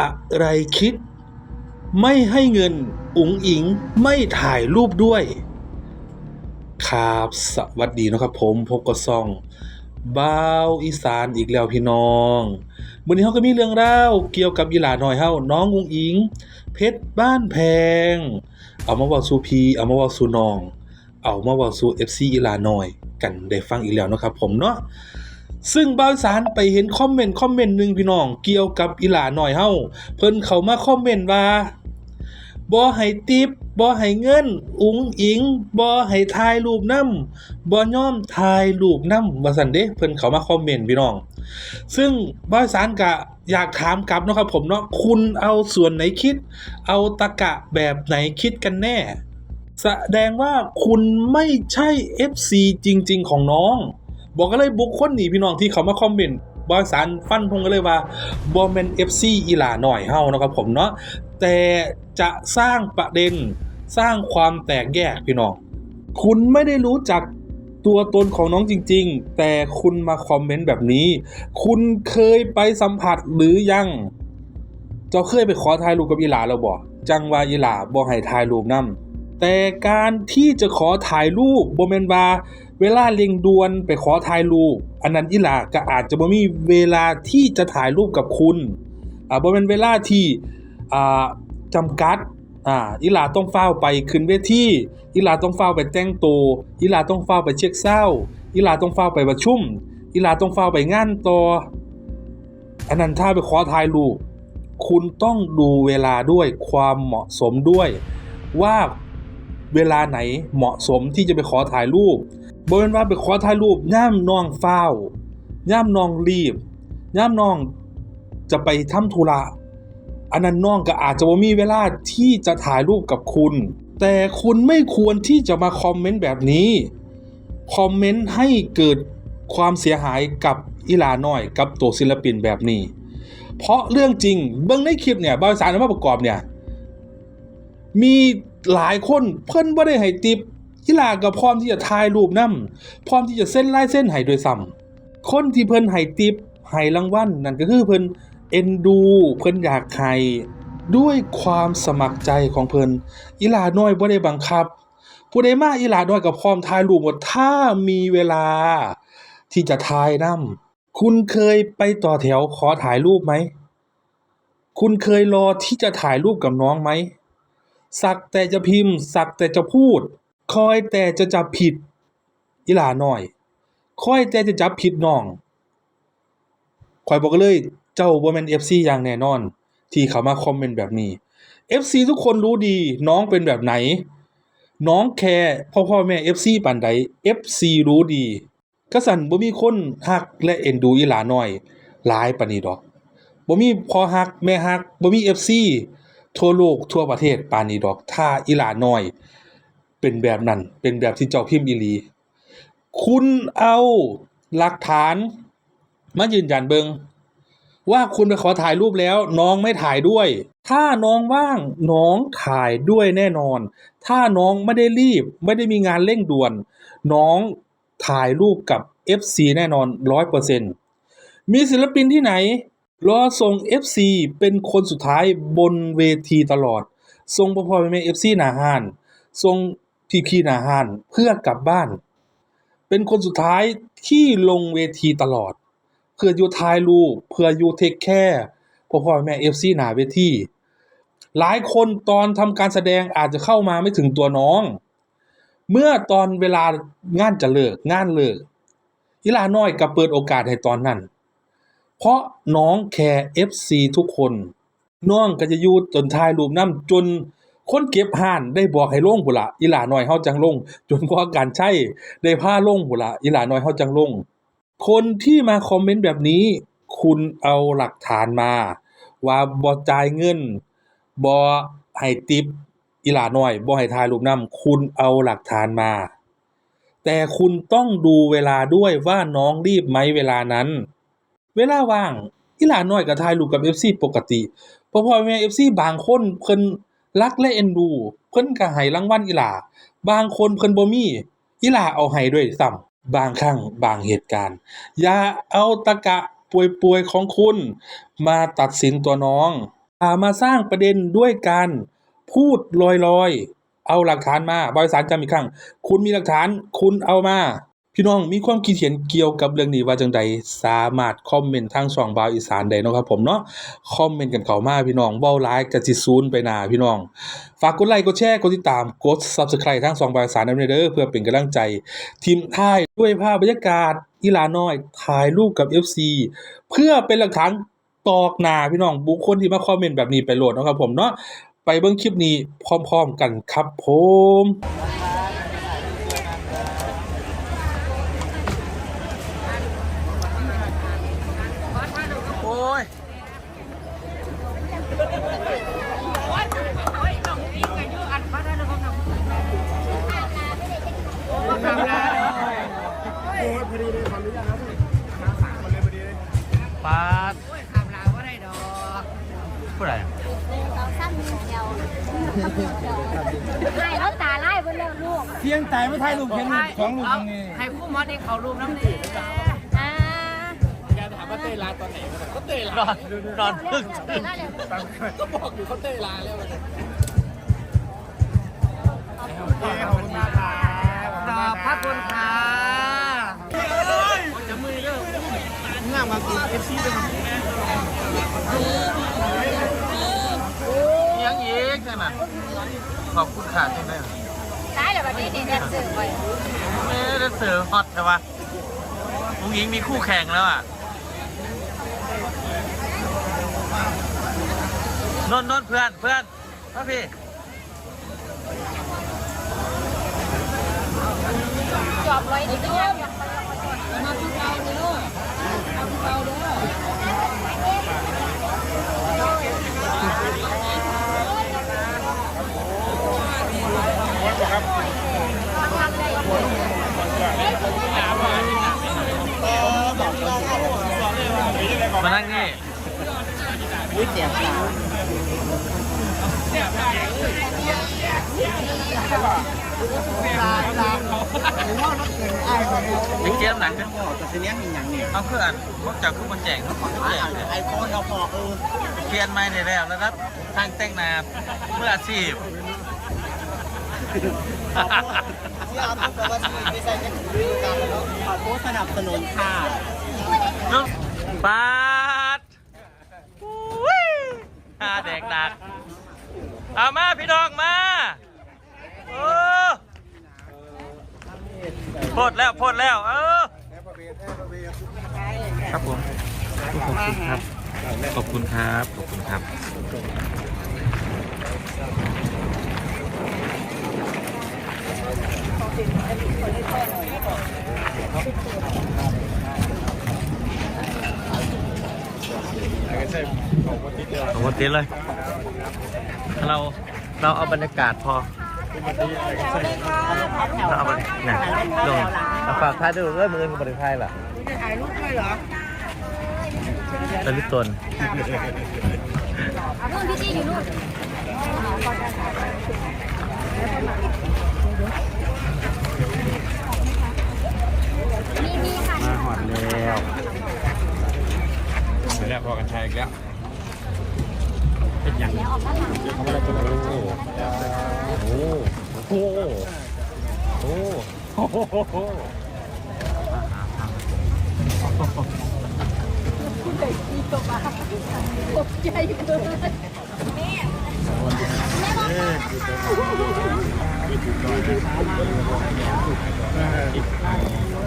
อะไรคิด ไม่ให้เงินอุ๋งอิงไม่ถ่ายรูปด้วย ครับสวัสดีนะครับผมพบกับซองบ้าวอีสานอีกแล้วพี่น้องวันนี้เขาก็มีเรื่องเล่าเกี่ยวกับอีหลาหน่อยเฮาน้องอุงอิง เพชรบ้านแพง เอามาว่าสู่พีเอามาว่าสู่น้อง เอามาว่าสู่ FC อีหลาหน่อย กันได้ฟังอีกแล้วนะครับผมเนาะ ซึ่งบาวอีสานไปเห็นคอมเมนต์คอมเมนต์หนึ่งพี่น้อง เกี่ยวกับอีหลาหน่อยเฮาเพิ่นเข้ามาคอมเมนต์ว่าบ่ให้ติปบ่ให้เงิน อุ๋งอิงบ่ให้ถ่ายรูปนำบ่ยอมถ่ายรูปนำว่าซั่นเด้เพิ่นเข้ามาคอมเมนต์พี่น้อง ซึ่งบอยสารก็อยากถามกลับเนาะครับผมเนาะคุณเอาส่วนไหนคิด เอาตะกะแบบไหนคิดกันแน่ แสดงว่าคุณไม่ใช่ FC จริง ๆ ของน้อง บอกก็เลยบุคคลนี่พี่น้องที่เขามาคอมเมนต์บอสารฟันพงกันเลยว่าบอมเมน FC อีหลาหน่อยเฮานะครับผมเนาะแต่จะสร้างประเด็นสร้างความแตกแยกพี่น้อง คุณไม่ได้รู้จักตัวตนของน้องจริง ๆ แต่คุณมาคอมเมนต์แบบนี้ คุณเคยไปสัมผัสหรือยัง เจ้าเคยไปขอถ่ายรูปกับอีหลาเราบ่จังว่าอีหลาบ่ให้ถ่ายรูปนํแต่การที่จะขอถ่ายรูปบ่แม่นว่า เวลาเร่งด่วนไปขอถ่ายรูปอันนั้นอีหลาก็อาจจะบ่มีเวลาที่จะถ่ายรูปกับคุณอ่าบ่แม่นเวลาที่อ่าจำกัดอ่าอีหลาต้องเฝ้าไปขึ้นเวทีอีหลาต้องเฝ้าไปแต่งตัวอีหลาต้องเฝ้าไปเช็คเศร้าอีหลาต้องเฝ้าไปประชุมอีหลาต้องเฝ้าไปงานต่ออันนั้นถ้าไปขอถ่ายรูปคุณต้องดูเวลาด้วยความเหมาะสมด้วย ว่าเวลาไหนเหมาะสมที่จะไปขอถ่ายรูป บ่เป็นว่าไปขอถ่ายรูปย่ามน้องเฝ้าวย่ามน้องรีบย่ามน้องจะไปทำธุระอันนั้นน้องก็อาจจะบ่มีเวลาที่จะถ่ายรูปกับคุณ แต่คุณไม่ควรที่จะมาคอมเมนต์แบบนี้ คอมเมนต์ให้เกิดความเสียหายกับอีลาน้อยกับตัวศิลปินแบบนี้ เพราะเรื่องจริงเบื้องในคลิปเนี่ยบริษัทนำมาประกอบเนี่ย มีหลายคนเพิ่นบ่ได้ให้ติป อีหลาก็พร้อมที่จะถ่ายรูปนํพร้อมที่จะเส้นลายเส้นให้โดวยซ้ำคนที่เพิ่นให้ติปให้รางวัลนั่นก็คือเพิ่นเอ็นดู เพิ่นอยากให้ด้วยความสมัครใจของเพิ่นอีหลาน้อยบ่ได้บังคับ ผู้ใดมาอีหลาน้อยก็พร้อมถ่ายรูปหมดถ้ามีเวลา ที่จะถ่ายนํคุณเคยไปต่อแถวขอถ่ายรูปไหม คุณเคยรอที่จะถ่ายรูปกับน้องไหม สักแต่จะพิมพ์ สักแต่จะพูด คอยแต่จะจับผิดอีหลาหน่อย คอยแต่จะจับผิดน้องคอยบอกเลยเจ้าบ่แม่น FC อย่างแน่นอน ที่เขามาคอมเมนต์แบบนี้ FC ทุกคนรู้ดีน้องเป็นแบบไหน น้องแคร์พ่อพ่อแม่ FC ปานใด FC รู้ดีกะสันบ่มีคนฮักและเอ็นดูอีหลาน้อยหลายปานนี้ดอกบ่มีพ่อฮักแม่ฮักบ่มี FC ทั่วโลกทั่วประเทศปานนี้ดอก ถ้าอีหลาน้อย เป็นแบบนั้น เป็นแบบที่เจ้าพิมพ์อีลี คุณเอาหลักฐาน มายืนยันเบิงว่าคุณไปขอถ่ายรูปแล้วน้องไม่ถ่ายด้วย ถ้าน้องว่างน้องถ่ายด้วยแน่นอน ถ้าน้องไม่ได้รีบ ไม่ได้มีงานเร่งด่วน น้องถ่ายรูปกับ FC แน่นอน100%มีศิลปินที่ไหน รอส่ง FC เป็นคนสุดท้ายบนเวทีตลอดส่งพ่อพ่อแม่แม่ FC หนาห้านส่ง พี่พี่หนาห้านเพื่อกลับบ้าน เป็นคนสุดท้ายที่ลงเวทีตลอด เพื่ออยู่ถ่ายรูปเพื่ออยู่เทคแคร์พ่อพ่อแม่ FC หนาเวทีหลายคนตอนทำการแสดงอาจจะเข้ามาไม่ถึงตัวน้อง เมื่อตอนเวลางานจะเลิกงานเลิกอีลาน้อยก็เปิดโอกาสให้ตอนนั้น เพราะน้องแคร์ FC ทุกคน น้องก็จะอยู่จนถ่ายรูปนํจน คนเก็บห้านได้บอกให้ลงพุ่นล่ะอีหลาน้อยเฮาจังลง จนกว่าการใช้ได้พาลงพุ่นล่ะอีหลาน้อยเฮาจังลง คนที่มาคอมเมนต์แบบนี้ คุณเอาหลักฐานมา ว่าบ่จ่ายเงินบ่ให้ติปอีหลาน้อยบ่ให้ถ่ายรูปนํคุณเอาหลักฐานมา แต่คุณต้องดูเวลาด้วยว่าน้องรีบไหมเวลานั้น เวลาว่างอีหลาน้อยก็ถ่ายรูปกับ FC ปกติพ่อพ่อแม่ FC บางคนเพิ่น รักและเอ็นดู เพิ่นก็ให้รางวัลอีหลา บางคนเพิ่นบ่มีอีหลาเอาให้ด้วยซ้ำบางครั้งบางเหตุการณ์ อย่าเอาตะกะป่วยๆของคุณ มาตัดสินตัวน้องอามาสร้างประเด็นด้วยการพูดลอยๆ เอาหลักฐานมาบริษัทจำอีกครั้ง คุณมีหลักฐานคุณเอามา พี่น้องมีความคิดเห็นเกี่ยวกับเรื่องนี้ว่าจังใดสามารถคอมเมนต์ทางช่องบาวอีสานได้เนาะครับผมเนาะคอมเมนต์กันเข้ามาพี่น้องเว้าหลายก็สิซูนไปหน้าพี่น้อง ฝากกดไลค์กดแชร์กดติดตามกด Subscribe ทางช่องบาวอีสานนำเด้อเพื่อเป็นกำลังใจ ทีมท้ายด้วยภาพบรรยากาศอีลาน้อยถ่ายรูปกับ FC เพื่อเป็นหลักฐานตอกหน้าพี่น้องบุคคลที่มาคอมเมนต์แบบนี้ไปโหลดเนาะครับผมเนาะไปเบิ่งคลิปนี้พร้อมๆกันครับผม ไล่แล้วตาไล่บนเรื่องลูกเพียงใจไม่ทายลูกเพียงของลูกตรงนี้ ให้คู่มอสให้เขารูปน้ำดีอ่าถามว่าเต้ลาตอนไหนก็เต้ลานอนนอนพึ่งไล่เดี๋ยวก็บอกอยู่เขาเต้ลาแล้วขอบพระคุณค่ะจะมือเด้อง่ามมากินเอฟซีไปทำยังอีกใช่ ไหมขอบคุณค่ะใช่ไหมตายเดี๋ยววันนี้นี่แดนเซอร์ไปไม่ได้เสือฮอตใช่ปะลุงยิงมีคู่แข่งแล้วอะนนนนเพื่อนเพื่อนมาพี่จอบไว้ดิจ้ามา มานั่งนี่ไอ้เกมหนังกันแต่ทีนี้มีอย่างนี้เอาเพื่อนพวกจากคู่มาแจกเขาขอแจกเนี่ยไอโฟนเราพอเออเปลี่ยนไม่ได้แล้วนะครับ ทางแต่งนาเมื่ออาชีพที่เอาถูกแต่ว่าไม่ใช่จะคือการขอโพสสนับสนุนค่ะนุ่นปาดอุ้ยหาแดกดักเอามาพี่น้องมาโอ้โพดแล้วโพดแล้ว เออครับผมขอบคุณครับ ขอบคุณครับ ขอบคุณครับ เอาหมด ติดเลย เราเราเอาบรรยากาศพอเราเอาบรรยากาศเนี่ยลงเอาฝากท้ายด้วยเรื่องมือกับบริษัทล่ะถ่ายรูปด้วยเหรอตะลิตนนู่นพี่จี้อยู่นู่นมาหอดแล้วเป็นแล้วพอกันชัยอีกแล้ว เป็นอย่างเดี๋ยวออกมาทางนี้เขาไม่ได้เป็นโอ้โหโอ้โหโอ้โหตกใจเลย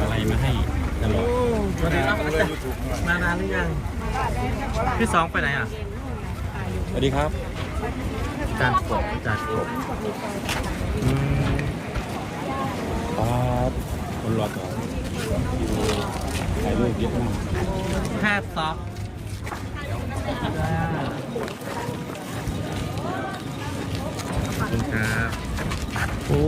อะไรมาให้ตลอดมานานหรือยัง พี่สองไปไหนอะ วัสดีครับจานกบจานกบอืมป๊าบคนรอก่อนถ่ายรูปเยอะมากแพทย์ซอฟขอบคุณครับโอ้